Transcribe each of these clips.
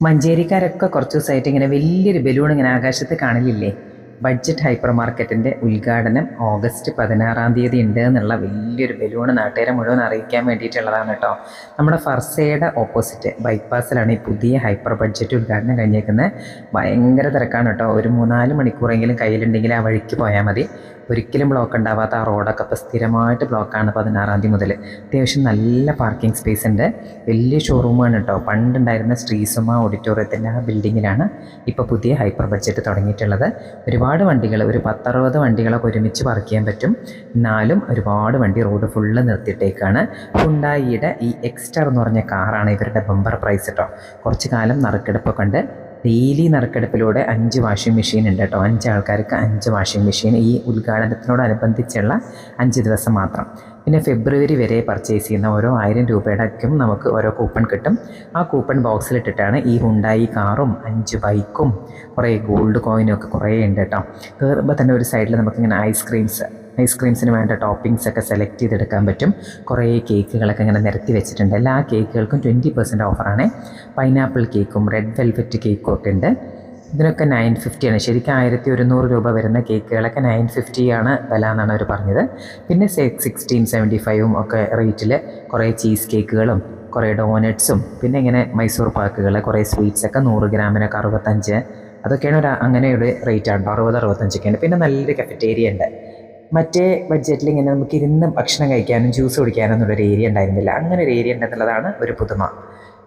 മഞ്ചേരിക്കാരൊക്കെ കുറച്ച് ദിവസമായിട്ട് ഇങ്ങനെ വലിയൊരു ബലൂൺ ഇങ്ങനെ ആകാശത്ത് കാണലില്ലേ ബഡ്ജറ്റ് ഹൈപ്പർ മാർക്കറ്റിന്റെ ഉദ്ഘാടനം ഓഗസ്റ്റ് പതിനാറാം തീയതി ഉണ്ട് എന്നുള്ള വലിയൊരു ബലൂൺ നാട്ടുകാരെ മുഴുവൻ അറിയിക്കാൻ വേണ്ടിയിട്ടുള്ളതാണ് കേട്ടോ. നമ്മുടെ ഫർസയുടെ ഓപ്പോസിറ്റ് ബൈപ്പാസിലാണ് ഈ പുതിയ ഹൈപ്പർ ബഡ്ജറ്റ് ഉദ്ഘാടനം കഴിഞ്ഞേക്കുന്നത്. ഭയങ്കര തിരക്കാണ് കേട്ടോ. ഒരു മൂന്നാൽ മണിക്കൂറെങ്കിലും കയ്യിലുണ്ടെങ്കിൽ ആ വഴിക്ക് പോയാൽ മതി. ഒരിക്കലും ബ്ലോക്ക് ഉണ്ടാവാത്ത ആ റോഡൊക്കെ ഇപ്പോൾ സ്ഥിരമായിട്ട് ബ്ലോക്കാണ് പതിനാറാം തീയതി മുതൽ അത്യാവശ്യം നല്ല പാർക്കിംഗ് സ്പേസ് ഉണ്ട്. വലിയ ഷോറൂമാണ് കേട്ടോ പണ്ടുണ്ടായിരുന്ന ശ്രീസുമ ഓഡിറ്റോറിയത്തിന്റെ ആ ബിൽഡിങ്ങിലാണ് ഇപ്പോൾ പുതിയ ഹൈപ്പർ ബഡ്ജറ്റ് തുടങ്ങിയിട്ടുള്ളത്. ഒരുപാട് വണ്ടികൾ ഒരു പത്തറുപത് വണ്ടികളൊക്കെ ഒരുമിച്ച് പാർക്ക് ചെയ്യാൻ പറ്റും. എന്നാലും ഒരുപാട് വണ്ടി റോഡ് ഫുള്ള് നിർത്തിയിട്ടേക്കാണ്. ഹുണ്ടായിയുടെ ഈ എക്സ്റ്റർ എന്ന് പറഞ്ഞ കാറാണ് ഇവരുടെ ബമ്പർ പ്രൈസ് കേട്ടോ കുറച്ച് കാലം നറുക്കെടുപ്പൊക്കെ ഉണ്ട്. ഡെയിലി നറുക്കെടുപ്പിലൂടെ അഞ്ച് വാഷിംഗ് മെഷീൻ ഉണ്ട് കേട്ടോ. അഞ്ച് ആൾക്കാർക്ക് അഞ്ച് വാഷിംഗ് മെഷീൻ ഈ ഉദ്ഘാടനത്തിനോടനുബന്ധിച്ചുള്ള അഞ്ച് ദിവസം മാത്രം. പിന്നെ ഫെബ്രുവരി വരെ പർച്ചേസ് ചെയ്യുന്ന ഓരോ ആയിരം രൂപയുടെക്കും നമുക്ക് ഓരോ കൂപ്പൺ കിട്ടും. ആ കൂപ്പൺ ബോക്സിലിട്ടിട്ടാണ് ഈ ഹുണ്ടായി കാറും അഞ്ച് ബൈക്കും കുറേ ഗോൾഡ് കോയിനും ഒക്കെ കുറേ ഉണ്ട് കേട്ടോ. കയറുമ്പോൾ തന്നെ ഒരു സൈഡിൽ നമുക്കിങ്ങനെ ഐസ്ക്രീംസ് ഐസ്ക്രീംസിന് വേണ്ട ടോപ്പിംഗ്സ് ഒക്കെ സെലക്ട് ചെയ്തെടുക്കാൻ പറ്റും. കുറേ കേക്കുകളൊക്കെ ഇങ്ങനെ നിരത്തി വെച്ചിട്ടുണ്ട്. എല്ലാ കേക്കുകൾക്കും ട്വന്റി പെർസെന്റ് ഓഫറാണ്. പൈനാപ്പിൾ കേക്കും റെഡ് വെൽവെറ്റ് കേക്കും ഒക്കെ ഉണ്ട്. ഇതിനൊക്കെ നയൻ ഫിഫ്റ്റിയാണ് ശരിക്കും ആയിരത്തി ഒരുന്നൂറ് രൂപ വരുന്ന കേക്കുകളൊക്കെ നയൻ ഫിഫ്റ്റിയാണ് വില എന്നാണ് അവർ പറഞ്ഞത്. പിന്നെ സിക്സ്റ്റീൻ സെവന്റി ഫൈവും ഒക്കെ റേറ്റിൽ കുറേ ചീസ് കേക്കുകളും കുറേ ഡോനറ്റ്സും പിന്നെ ഇങ്ങനെ മൈസൂർ പാക്കുകൾ കുറേ സ്വീറ്റ്സൊക്കെ നൂറ് ഗ്രാമിനൊക്കെ അറുപത്തഞ്ച്. അതൊക്കെയാണ് ഒരു അങ്ങനെ ഒരു റേറ്റ് ആണ് അറുപത് അറുപത്തഞ്ചൊക്കെയാണ്. പിന്നെ നല്ലൊരു കഫറ്റേരിയ ഉണ്ട്. മറ്റേ ബഡ്ജറ്റിൽ ഇങ്ങനെ നമുക്ക് ഇരുന്ന് ഭക്ഷണം കഴിക്കാനും ജ്യൂസ് കുടിക്കാനും എന്നുള്ളൊരു ഏരിയ ഉണ്ടായിരുന്നില്ല. അങ്ങനെ ഒരു ഏരിയ ഉണ്ടെന്നുള്ളതാണ് ഒരു പുതുമ.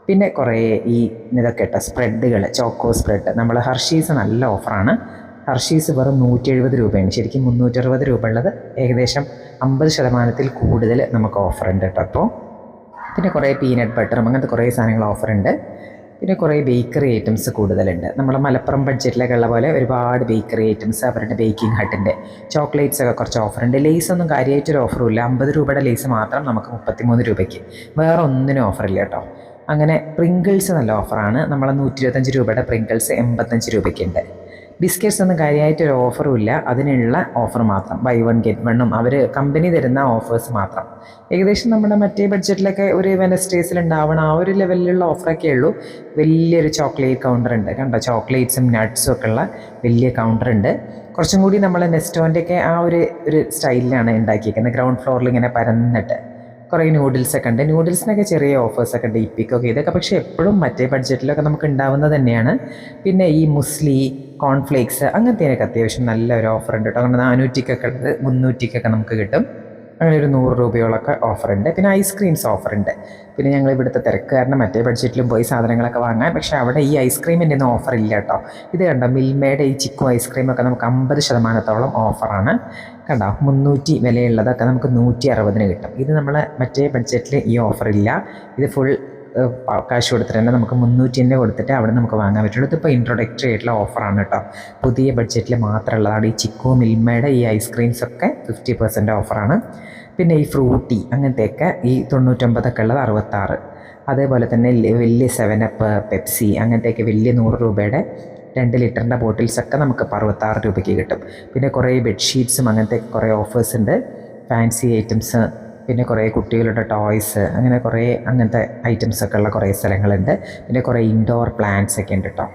പിന്നെ കുറേ ഈ ഇതൊക്കെ ഇട്ട സ്പ്രെഡുകൾ ചോക്കോ സ്പ്രെഡ് നമ്മൾ ഹർഷീസ് നല്ല ഓഫറാണ് ഹർഷീസ് വെറും നൂറ്റി എഴുപത് രൂപയാണ്. ശരിക്കും മുന്നൂറ്ററുപത് രൂപ ഉള്ളത് ഏകദേശം അമ്പത് ശതമാനത്തിൽ കൂടുതൽ നമുക്ക് ഓഫറുണ്ട് കേട്ടോ അപ്പോൾ പിന്നെ കുറേ പീനട്ട് ബട്ടറും അങ്ങനത്തെ കുറേ സാധനങ്ങൾ ഓഫറുണ്ട് പിന്നെ കുറേ ബേക്കറി ഐറ്റംസ് കൂടുതലുണ്ട്. നമ്മളെ മലപ്പുറം ബഡ്ജറ്റിലൊക്കെ ഉള്ള പോലെ ഒരുപാട് ബേക്കറി ഐറ്റംസ് അവരുടെ ബേക്കിംഗ് ഹട്ടിന്റെ ചോക്ലേറ്റ്സ് ഒക്കെ കുറച്ച് ഓഫറുണ്ട് ലേസ് ഒന്നും കാര്യമായിട്ടൊരു ഓഫറും ഇല്ല. അമ്പത് രൂപയുടെ ലേസ് മാത്രം നമുക്ക് മുപ്പത്തിമൂന്ന് രൂപയ്ക്ക്. വേറെ ഒന്നിനും ഓഫറില്ല കേട്ടോ. അങ്ങനെ പ്രിങ്കിൾസ് നല്ല ഓഫറാണ് നമ്മളെ നൂറ്റി ഇരുപത്തഞ്ച് രൂപയുടെ പ്രിങ്കിൾസ് എൺപത്തഞ്ച് രൂപയ്ക്കുണ്ട് ബിസ്ക്കറ്റ്സ് ഒന്നും കാര്യമായിട്ടൊരു ഓഫറും ഇല്ല. അതിനുള്ള ഓഫർ മാത്രം. ബൈ വൺ ഗെറ്റ് വണ്ണും അവർ കമ്പനി തരുന്ന ഓഫേഴ്സ് മാത്രം. ഏകദേശം നമ്മുടെ മറ്റേ ബഡ്ജറ്റിലൊക്കെ ഒരു വെനസ്ഡേസിൽ ഉണ്ടാവണം ആ ഒരു ലെവലിലുള്ള ഓഫറൊക്കെ ഉള്ളൂ. വലിയൊരു ചോക്ലേറ്റ് കൗണ്ടർ ഉണ്ട് കണ്ടോ? ചോക്ലേറ്റ്സും നട്ട്സും ഒക്കെ ഉള്ള വലിയ കൗണ്ടർ ഉണ്ട് കുറച്ചും കൂടി നമ്മൾ നെസ്റ്റോന്റെയൊക്കെ ആ ഒരു ഒരു സ്റ്റൈലിലാണ് ഉണ്ടാക്കിയിരിക്കുന്നത് ഗ്രൗണ്ട് ഫ്ലോറിൽ ഇങ്ങനെ പരന്നിട്ട്. കുറേ നൂഡിൽസൊക്കെ ഉണ്ട് നൂഡിൽസിനൊക്കെ ചെറിയ ഓഫേഴ്സൊക്കെ ഉണ്ട് ഇപ്പിക്കൊക്കെ. ഇതൊക്കെ പക്ഷേ എപ്പോഴും മറ്റേ ബഡ്ജറ്റിലൊക്കെ നമുക്ക് ഉണ്ടാവുന്നത് തന്നെയാണ്. പിന്നെ ഈ മുസ്ലി കോൺഫ്ലേക്സ് അങ്ങനത്തേനൊക്കെ അത്യാവശ്യം നല്ല ഒരു ഓഫർ ഉണ്ട് കേട്ടോ. അങ്ങനെ നാനൂറ്റിക്കൊക്കെ ഉള്ളത് മുന്നൂറ്റിക്കൊക്കെ നമുക്ക് കിട്ടും. അങ്ങനെ ഒരു നൂറ് രൂപയോളൊക്കെ ഓഫർ ഉണ്ട്. പിന്നെ ഐസ്ക്രീംസ് ഓഫർ ഉണ്ട്. പിന്നെ ഞങ്ങൾ ഇവിടുത്തെ തിരക്ക് കാരണം മറ്റേ ബഡ്ജറ്റിലും പോയി സാധനങ്ങളൊക്കെ വാങ്ങാൻ. പക്ഷേ അവിടെ ഈ ഐസ്ക്രീമിന്റെ ഒന്നും ഓഫർ ഇല്ല കേട്ടോ. ഇത് കണ്ടോ മിൽമേഡ് ഈ ചിക്കു ഐസ്ക്രീമൊക്കെ നമുക്ക് അമ്പത് ശതമാനത്തോളം ഓഫറാണ് കണ്ടോ മുന്നൂറ്റി വിലയുള്ളതൊക്കെ നമുക്ക് നൂറ്റി അറുപതിന് കിട്ടും. ഇത് നമ്മൾ മറ്റേ ബഡ്ജറ്റിൽ ഈ ഓഫർ ഇല്ല. ഇത് ഫുൾ കാശ് കൊടുത്തിട്ട് തന്നെ നമുക്ക് മുന്നൂറ്റി തന്നെ കൊടുത്തിട്ട് അവിടെ നമുക്ക് വാങ്ങാൻ പറ്റുള്ളൂ. ഇതിപ്പോൾ ഇൻട്രൊഡക്ടറി ആയിട്ടുള്ള ഓഫറാണ് കേട്ടോ. പുതിയ ബഡ്ജറ്റിൽ മാത്രമുള്ളതാണ് ഈ ചിക്കോ മിൽമയുടെ ഈ ഐസ്ക്രീംസ് ഒക്കെ ഫിഫ്റ്റി പെർസെന്റ് ഓഫറാണ് പിന്നെ ഈ ഫ്രൂട്ടി അങ്ങനത്തെയൊക്കെ ഈ തൊണ്ണൂറ്റൊമ്പതൊക്കെ ഉള്ളത് അറുപത്താറ്. അതേപോലെ തന്നെ വലിയ സെവൻ അപ്പ് പെപ്സി അങ്ങനത്തെയൊക്കെ വലിയ നൂറ് രൂപയുടെ രണ്ട് ലിറ്ററിന്റെ ബോട്ടിൽസൊക്കെ നമുക്ക് അറുപത്താറ് രൂപയ്ക്ക് കിട്ടും. പിന്നെ കുറേ ബെഡ്ഷീറ്റ്സും അങ്ങനത്തെ കുറേ ഓഫേഴ്സ് ഉണ്ട്. ഫാൻസി ഐറ്റംസ് പിന്നെ കുറേ കുട്ടികളുടെ ടോയ്സ് അങ്ങനെ കുറേ അങ്ങനത്തെ ഐറ്റംസ് ഒക്കെ ഉള്ള കുറേ സ്ഥലങ്ങളുണ്ട്. പിന്നെ കുറേ ഇൻഡോർ പ്ലാന്റ്സ് ഒക്കെ ഉണ്ട് കേട്ടോ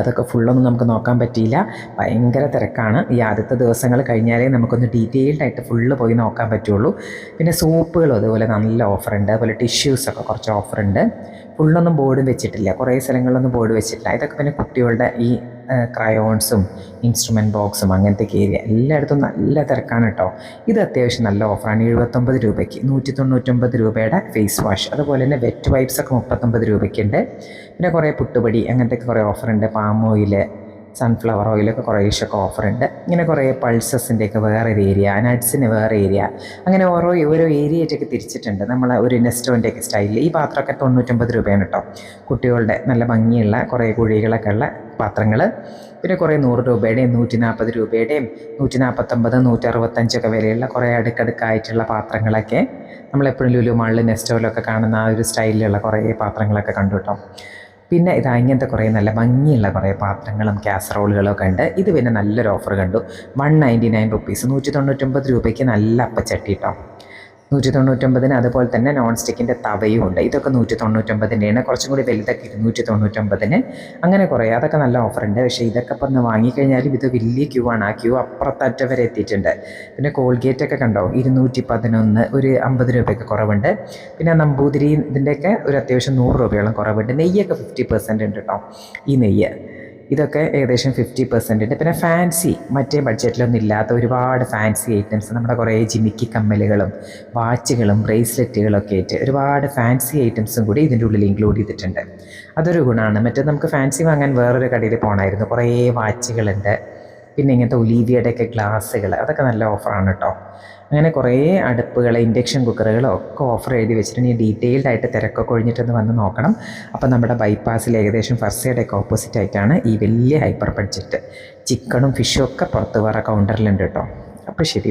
അതൊക്കെ ഫുള്ളൊന്നും നമുക്ക് നോക്കാൻ പറ്റിയില്ല. ഭയങ്കര തിരക്കാണ്. ഈ ആദ്യത്തെ ദിവസങ്ങൾ കഴിഞ്ഞാലേ നമുക്കൊന്ന് ഡീറ്റെയിൽഡ് ആയിട്ട് ഫുള്ള് പോയി നോക്കാൻ പറ്റുള്ളൂ. പിന്നെ സോപ്പുകളും അതുപോലെ നല്ല ഓഫറുണ്ട് അതുപോലെ ടിഷ്യൂസൊക്കെ കുറച്ച് ഓഫറുണ്ട് ഫുള്ളൊന്നും ബോർഡും വെച്ചിട്ടില്ല. കുറേ സ്ഥലങ്ങളിലൊന്നും ബോർഡ് വെച്ചിട്ടില്ല. ഇതൊക്കെ പിന്നെ കുട്ടികളുടെ ഈ ക്രയോൺസും ഇൻസ്ട്രുമെന്റ് ബോക്സും അങ്ങനത്തെ ഏരിയ എല്ലായിടത്തും നല്ല തിരക്കാണ് കേട്ടോ. ഇത് അത്യാവശ്യം നല്ല ഓഫറാണ് എഴുപത്തൊമ്പത് രൂപയ്ക്ക് നൂറ്റി തൊണ്ണൂറ്റൊമ്പത് രൂപയുടെ ഫേസ് വാഷ് അതുപോലെ തന്നെ വെറ്റ് വൈപ്സ് ഒക്കെ മുപ്പത്തൊമ്പത് രൂപയ്ക്കുണ്ട്. പിന്നെ കുറേ പുട്ടുപടി അങ്ങനത്തെ കുറേ ഓഫറുണ്ട് പാം ഓയിൽ സൺഫ്ലവർ ഓയിലൊക്കെ കുറേശ്ശൊക്കെ ഓഫറുണ്ട് ഇങ്ങനെ കുറേ പൾസസിന്റെയൊക്കെ വേറെ ഒരു ഏരിയ നട്ട്സിന് വേറെ ഏരിയ അങ്ങനെ ഓരോ ഓരോ ഏരിയയൊക്കെ തിരിച്ചിട്ടുണ്ട്. നമ്മൾ ഒരു നെസ്റ്റോന്റെയൊക്കെ സ്റ്റൈലിൽ ഈ പാത്രമൊക്കെ തൊണ്ണൂറ്റൊമ്പത് രൂപയാണ് കേട്ടോ. കുട്ടികളുടെ നല്ല ഭംഗിയുള്ള കുറേ കുഴികളൊക്കെ ഉള്ള പാത്രങ്ങൾ പിന്നെ കുറേ നൂറ് രൂപയുടെയും നൂറ്റി നാൽപ്പത് രൂപയുടെയും നൂറ്റി നാൽപ്പത്തൊമ്പത് നൂറ്റി അറുപത്തഞ്ചൊക്കെ വിലയുള്ള കുറേ അടുക്കടുക്കായിട്ടുള്ള പാത്രങ്ങളൊക്കെ നമ്മളെപ്പോഴും ലുലു മാളിൽ നെസ്റ്റോയിലൊക്കെ കാണുന്ന ആ ഒരു സ്റ്റൈലിലുള്ള കുറേ പാത്രങ്ങളൊക്കെ കണ്ടു കേട്ടോ. പിന്നെ ഇത് അങ്ങനത്തെ കുറേ നല്ല ഭംഗിയുള്ള കുറേ പാത്രങ്ങളും കാസറോളുകളും ഒക്കെ ഉണ്ട്. ഇത് പിന്നെ നല്ലൊരു ഓഫർ കണ്ടു. വൺ നയന്റി നയൻ റുപ്പീസ് നൂറ്റി തൊണ്ണൂറ്റൊമ്പത് രൂപയ്ക്ക് നല്ല അപ്പച്ചട്ടി കേട്ടോ. നൂറ്റി തൊണ്ണൂറ്റൊമ്പതിന് അതുപോലെ തന്നെ നോൺ സ്റ്റിക്കിന്റെ തവയും ഉണ്ട്. ഇതൊക്കെ നൂറ്റി തൊണ്ണൂറ്റൊമ്പതിന്റെയാണ് കുറച്ചും കൂടി വലുതൊക്കെ ഇരുന്നൂറ്റി തൊണ്ണൂറ്റൊമ്പതിന് അങ്ങനെ കുറേ. അതൊക്കെ നല്ല ഓഫറുണ്ട് പക്ഷേ ഇതൊക്കെ ഇപ്പം ഒന്ന് വാങ്ങിക്കഴിഞ്ഞാലും ഇത് വലിയ ക്യൂ ആണ്. ആ ക്യൂ അപ്പുറത്തറ്റ വരെ എത്തിയിട്ടുണ്ട്. പിന്നെ കോൾഗേറ്റ് ഒക്കെ കണ്ടോ? ഇരുന്നൂറ്റി പതിനൊന്ന് ഒരു അമ്പത് രൂപയൊക്കെ കുറവുണ്ട്. പിന്നെ നമ്പൂതിരി ഇതിന്റെയൊക്കെ ഒരു അത്യാവശ്യം നൂറ് രൂപയോളം കുറവുണ്ട്. നെയ്യൊക്കെ ഫിഫ്റ്റി പെർസെന്റ് ഉണ്ട് കേട്ടോ ഈ നെയ്യ്. ഇതൊക്കെ ഏകദേശം ഫിഫ്റ്റി പെർസെന്റ് ഉണ്ട്. പിന്നെ ഫാൻസി മറ്റേ ബഡ്ജറ്റിലൊന്നും ഇല്ലാത്ത ഒരുപാട് ഫാൻസി ഐറ്റംസ് നമ്മുടെ കുറേ ജിമിക്കി കമ്മലുകളും വാച്ചുകളും ബ്രേസ്ലെറ്റുകളും ഒക്കെ ആയിട്ട് ഒരുപാട് ഫാൻസി ഐറ്റംസും കൂടി ഇതിന്റെ ഉള്ളിൽ ഇൻക്ലൂഡ് ചെയ്തിട്ടുണ്ട്. അതൊരു ഗുണമാണ്. മറ്റേ നമുക്ക് ഫാൻസി വാങ്ങാൻ വേറൊരു കടയിൽ പോകണമായിരുന്നു കുറേ വാച്ചുകളുണ്ട്. പിന്നെ ഇങ്ങനത്തെ ഒലീവിയുടെയൊക്കെ ഗ്ലാസ്സുകൾ അതൊക്കെ നല്ല ഓഫറാണ് കേട്ടോ അങ്ങനെ കുറേ അടുപ്പുകൾ ഇൻഡക്ഷൻ കുക്കറുകൾ ഒക്കെ ഓഫർ എഴുതി വെച്ചിട്ടുണ്ട്. ഡീറ്റെയിൽഡ് ആയിട്ട് തിരക്കൊക്കെ ഒഴിഞ്ഞിട്ടൊന്ന് വന്ന് നോക്കണം. അപ്പോൾ നമ്മുടെ ബൈപ്പാസിൽ ഏകദേശം ഫസ്റ്റ് സൈഡൊക്കെ ഓപ്പോസിറ്റ് ആയിട്ടാണ് ഈ വലിയ ഹൈപ്പർ ബഡ്ജറ്റ് ചിക്കണും ഫിഷും ഒക്കെ പുറത്ത് വേറെ കൗണ്ടറിലുണ്ട് കേട്ടോ. അപ്പോൾ ശരി.